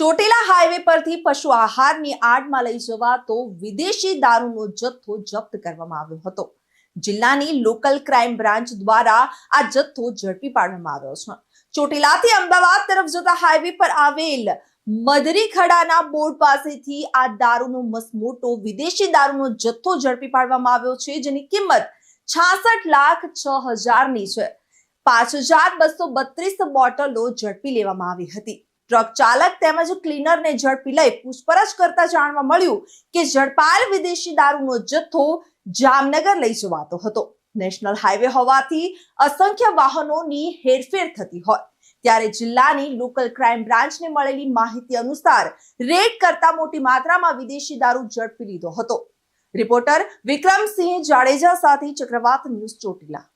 Chotila highway પરથી પશુ આહારની આડમાં લઈ જવાતો વિદેશી દારૂનો જથ્થો જપ્ત કરવામાં આવ્યો હતો. જિલ્લાની લોકલ ક્રાઇમ બ્રાન્ચ દ્વારા આ જથ્થો ઝડપી પાડવામાં આવ્યો છે. ચોટીલાથી અમદાવાદ તરફ જતા હાઈવે પર આવેલ મદરી ખડાના બોર્ડ પાસેથી આ દારૂનો મસમોટો વિદેશી દારૂનો જથ્થો ઝડપી પાડવામાં આવ્યો છે, જેની કિંમત છાસઠ લાખ છ હજારની છે. પાંચ હજાર બસો બત્રીસ બોટલો ઝડપી લેવામાં આવી હતી. ટ્રક ચાલક તેમજ ક્લીનરને ઝડપી લઈ પૂછપરછ કરતા જાણવા મળ્યું કે ઝડપાયેલ વિદેશી દારૂનો જથ્થો જામનગર લઈ જવાતો હતો. નેશનલ હાઈવે હોવાથી અસંખ્ય વાહનોની હેરફેર થતી હોય. ત્યારે જિલ્લાની લોકલ ક્રાઇમ બ્રાન્ચને મળેલી માહિતી અનુસાર રેડ કરતા મોટી માત્રામાં વિદેશી દારૂ ઝડપી લીધો હતો. રિપોર્ટર વિક્રમસિંહ જાડેજા સાથે ચક્રવાત ન્યૂઝ ચોટીલા.